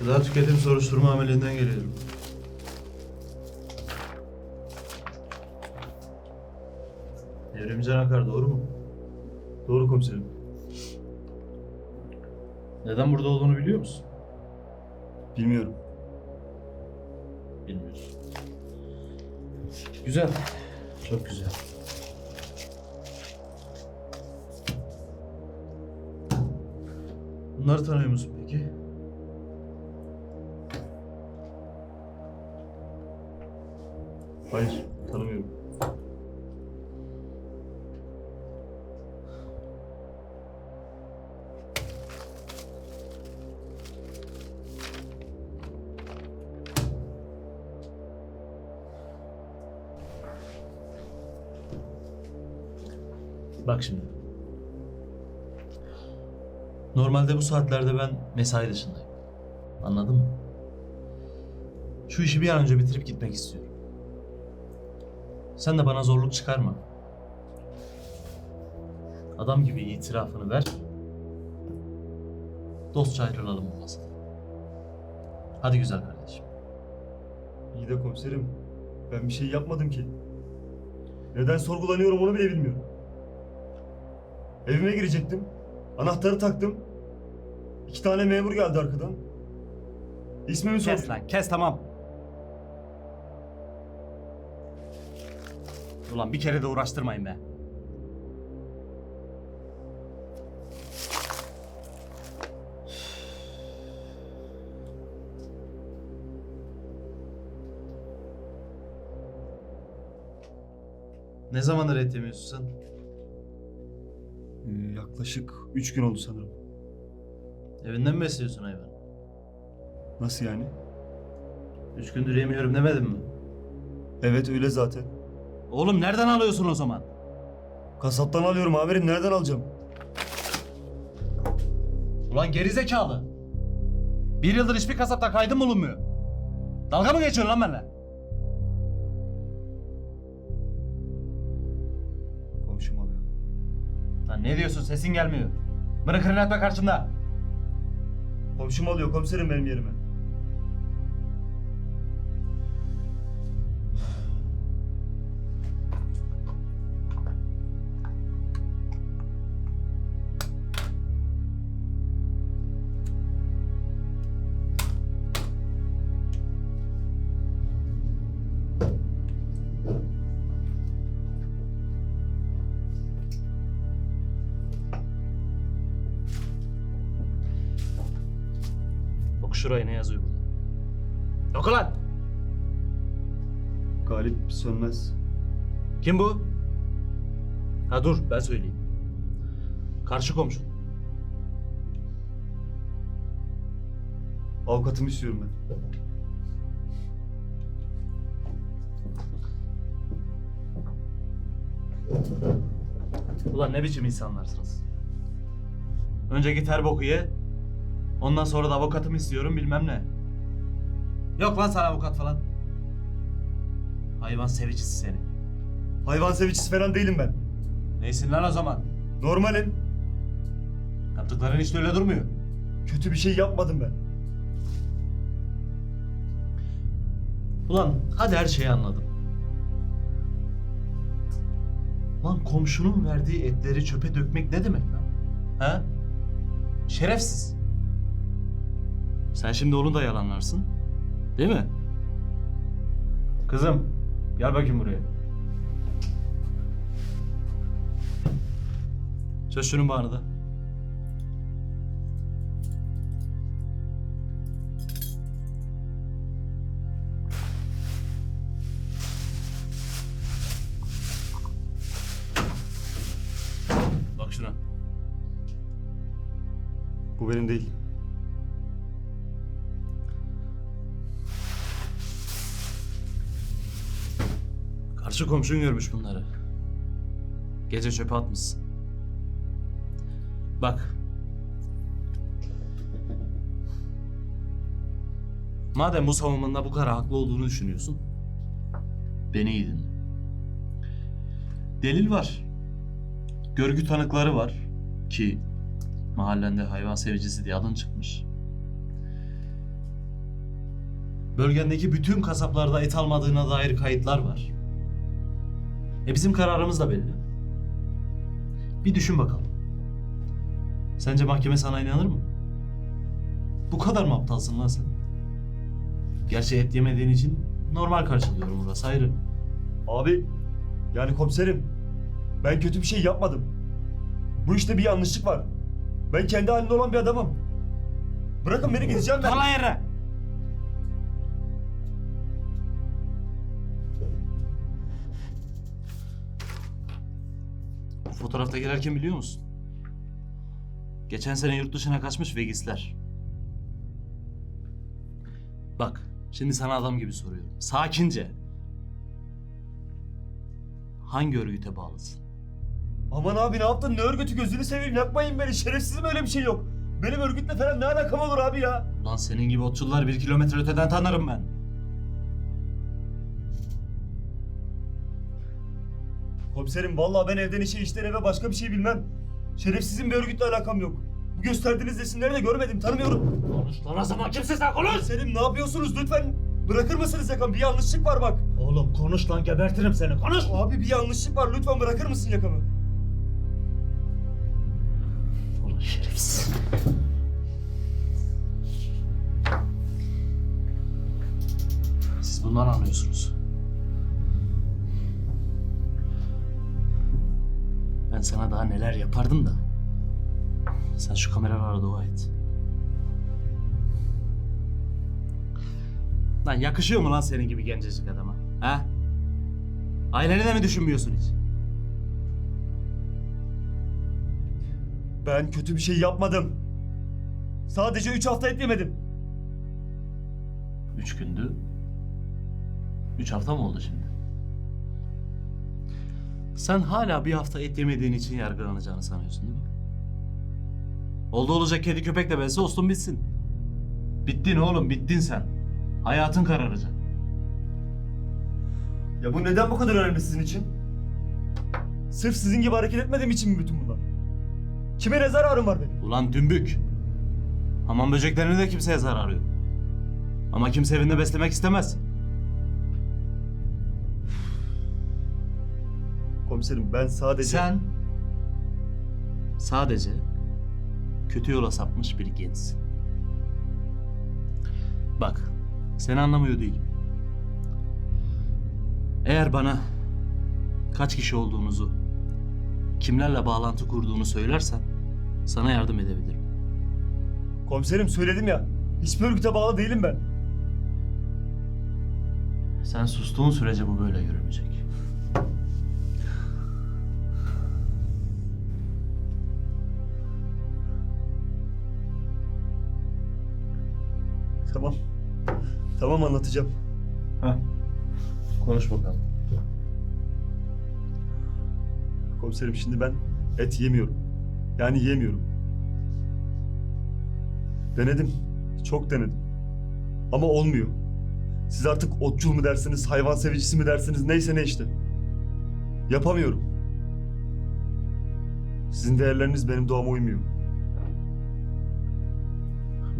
Gıda tüketim soruşturma amelinden geliyorum. Evrimcan Akar doğru mu? Doğru komiserim. Neden burada olduğunu biliyor musun? Bilmiyorum. Bilmiyorsun. Güzel. Çok güzel. Bunları tanıyor musun peki? Hayır, tanımıyorum. Bak şimdi. Normalde bu saatlerde ben mesai dışındayım. Anladın mı? Şu işi bir an önce bitirip gitmek istiyorum. Sen de bana zorluk çıkarma. Adam gibi itirafını ver. Dostça ayrılalım bu masadan. Hadi güzel kardeşim. İyi de komiserim, ben bir şey yapmadım ki. Neden sorgulanıyorum onu bile bilmiyorum. Evime girecektim. Anahtarı taktım. İki tane memur geldi arkadan. İsmimi sordu. Kes lan kes tamam. Ulan bir kere de uğraştırmayın be. Ne zamandır et yemiyorsun sen? Ee, yaklaşık üç gün oldu sanırım. Evinden mi besliyorsun hayvan? Nasıl yani? Üç gündür yemiyorum demedin mi? Evet öyle zaten. Oğlum nereden alıyorsun o zaman? Kasaptan alıyorum amirim nereden alacağım? Ulan gerizekalı. Bir yıldır hiçbir kasapta kaydım bulunmuyor. Dalga mı geçiyorsun lan benimle? Ne diyorsun sesin gelmiyor. Bırakın etme karşımda. Komşum alıyor komiserim benim yerime. Şurayı ne yazıyor burada? Yok lan. Galip sönmez. Kim bu? Ha dur ben söyleyeyim. Karşı komşun. Avukatımı istiyorum ben. Ulan ne biçim insanlarsınız? Önce git her boku ye. Ondan sonra da avukatımı istiyorum bilmem ne. Yok lan sana avukat falan. Hayvan sevicisi seni. Hayvan sevicisi falan değilim ben. Neysin lan o zaman? Normalim. Yaptıkların hiç de öyle durmuyor. Kötü bir şey yapmadım ben. Ulan hadi her şeyi anladım. Lan komşunun verdiği etleri çöpe dökmek ne demek lan? Ha? Şerefsiz. Sen şimdi onu da yalanlarsın. Değil mi? Kızım, gel bakayım buraya. Çöz şunun bağını da. Bak şuna. Bu benim değil. Karşı komşun görmüş bunları. Gece çöpe atmışsın. Bak. Madem bu savunmanda bu kadar haklı olduğunu düşünüyorsun, beni iyi dinle. Delil var. Görgü tanıkları var ki mahallende hayvan sevicisi diye adın çıkmış. Bölgendeki bütün kasaplarda et almadığına dair kayıtlar var. E bizim kararımız da belli. Bir düşün bakalım. Sence mahkeme sana inanır mı? Bu kadar mı aptalsın lan sen? Gerçi et yemediğin için normal karşılıyorum burası ayrı. Abi yani komiserim ben kötü bir şey yapmadım. Bu işte bir yanlışlık var. Ben kendi halinde olan bir adamım. Bırakın beni gideceğim ben. Kala yere! Bu fotoğraftakiler kim biliyor musun? Geçen sene yurt dışına kaçmış Vegisler. Bak, şimdi sana adam gibi soruyorum. Sakince. Hangi örgüte bağlısın? Aman abi ne yaptın? Ne örgütü gözünü seveyim yapmayın beni. Şerefsizim öyle bir şey yok. Benim örgütle falan ne alakam olur abi ya? Lan senin gibi otçulları bir kilometre öteden tanırım ben. Komiserim vallahi ben evden işe işten eve başka bir şey bilmem. Şerefsizin bir örgütle alakam yok. Bu gösterdiğiniz resimleri de görmedim tanımıyorum. Konuş lan o zaman kimsin sen konuş! Komiserim ne yapıyorsunuz lütfen? Bırakır mısınız yakamı? Bir yanlışlık var bak. Oğlum konuş lan gebertirim seni konuş! Abi bir yanlışlık var lütfen bırakır mısın yakamı? Ulan şerefsiz. Siz bundan anlıyorsunuz. Ben sana daha neler yapardım da. Sen şu kameralara dua et. Lan yakışıyor mu lan senin gibi gencecik adama? Ha? Aileni de mi düşünmüyorsun hiç? Ben kötü bir şey yapmadım. Sadece üç hafta et. Üç gündü. Üç hafta mı oldu şimdi? Sen hala bir hafta et yemediğin için yargılanacağını sanıyorsun değil mi? Oldu olacak kedi köpek de belse olsun bitsin. Bittin oğlum bittin sen. Hayatın kararacak. Ya bu neden bu kadar önemli sizin için? Sırf sizin gibi hareket etmediğim için mi bütün bunlar? Kime ne zararım var benim? Ulan dümbük. Hamam böceklerine de kimseye zarar yok. Ama kimse evinde beslemek istemez. Komiserim ben sadece... Sen sadece kötü yola sapmış bir gençsin. Bak, seni anlamıyor değilim. Eğer bana kaç kişi olduğunuzu, kimlerle bağlantı kurduğunu söylersen sana yardım edebilirim. Komiserim söyledim ya. Hiçbir örgüte bağlı değilim ben. Sen sustuğun sürece bu böyle yürümeyecek. Tamam. Tamam anlatacağım. Heh. Konuş bakalım. Komiserim şimdi ben et yemiyorum. Yani yiyemiyorum. Denedim. Çok denedim. Ama olmuyor. Siz artık otçul mu dersiniz, hayvan sevicisi mi dersiniz, neyse ne işte. Yapamıyorum. Sizin değerleriniz benim doğama uymuyor.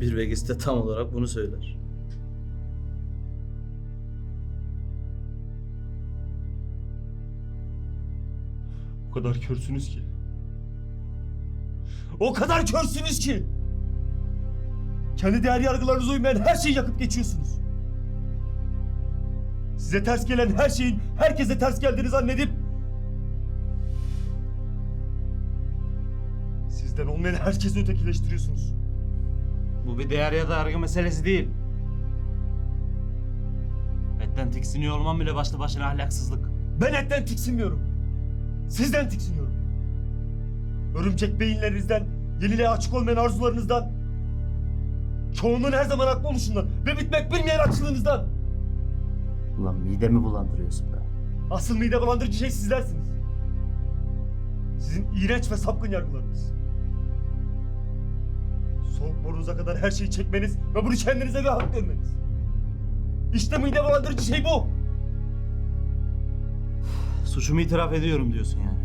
Bir Vegas de tam olarak bunu söyler. O kadar körsünüz ki. O kadar körsünüz ki. Kendi değer yargılarınıza uymayan her şeyi yakıp geçiyorsunuz. Size ters gelen her şeyin herkese ters geldiğini zannedip sizden olmayan herkesi ötekileştiriyorsunuz. Bu bir değer ya da yargı meselesi değil. Etten tiksiniyor olman bile başlı başına ahlaksızlık. Ben etten tiksinmiyorum. Sizden tiksiniyorum. Örümcek beyinlerinizden, yeniliğe açık olmayan arzularınızdan, çoğunluğun her zaman haklı oluşundan ve bitmek bilmeyen açlığınızdan. Ulan midemi bulandırıyorsun be. Asıl mide bulandırıcı şey sizlersiniz. Sizin iğrenç ve sapkın yargılarınız. Soğuk burnunuza kadar her şeyi çekmeniz ve bunu kendinize bir hak görmeniz. İşte mide bulandırıcı şey bu. Suçumu itiraf ediyorum diyorsun yani.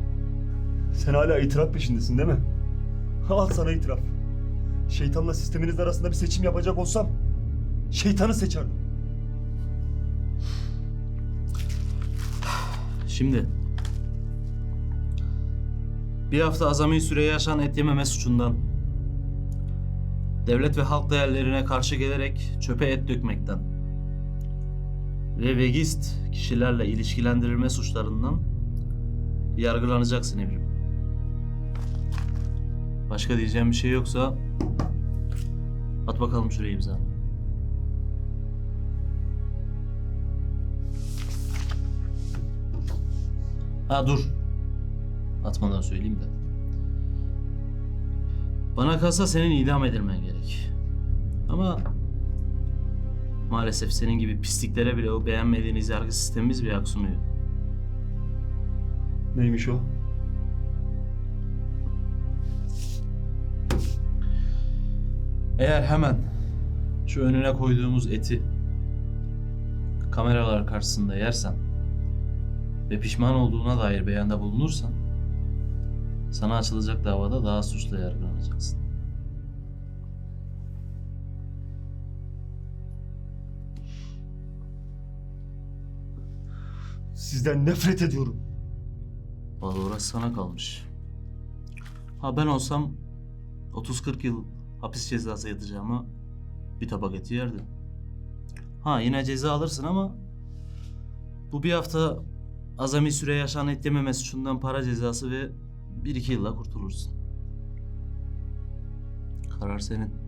Sen hala itiraf peşindesin değil mi? Al sana itiraf. Şeytanla sisteminiz arasında bir seçim yapacak olsam şeytanı seçerdim. Şimdi bir hafta azami süre yaşayan et yememe suçundan devlet ve halk değerlerine karşı gelerek çöpe et dökmekten ve vegist kişilerle ilişkilendirilme suçlarından yargılanacaksın Evrim. Başka diyeceğim bir şey yoksa at bakalım şuraya imzanı. Ha dur. Atmadan söyleyeyim de. Bana kalsa senin idam edilmen. Ama maalesef senin gibi pisliklere bile o beğenmediğiniz yargı sistemimiz bir aksunuyor. Neymiş o? Eğer hemen şu önüne koyduğumuz eti kameralar karşısında yersen ve pişman olduğuna dair beyanda bulunursan sana açılacak davada daha suçla yargılanacaksın. Sizden nefret ediyorum. Vallahi orası sana kalmış. Ha ben olsam 30-40 yıl hapis cezası yatacağıma bir tabak eti yerdim. Ha yine ceza alırsın ama bu bir hafta azami süre yaşanan et yememe suçundan para cezası ve 1-2 yılla kurtulursun. Karar senin.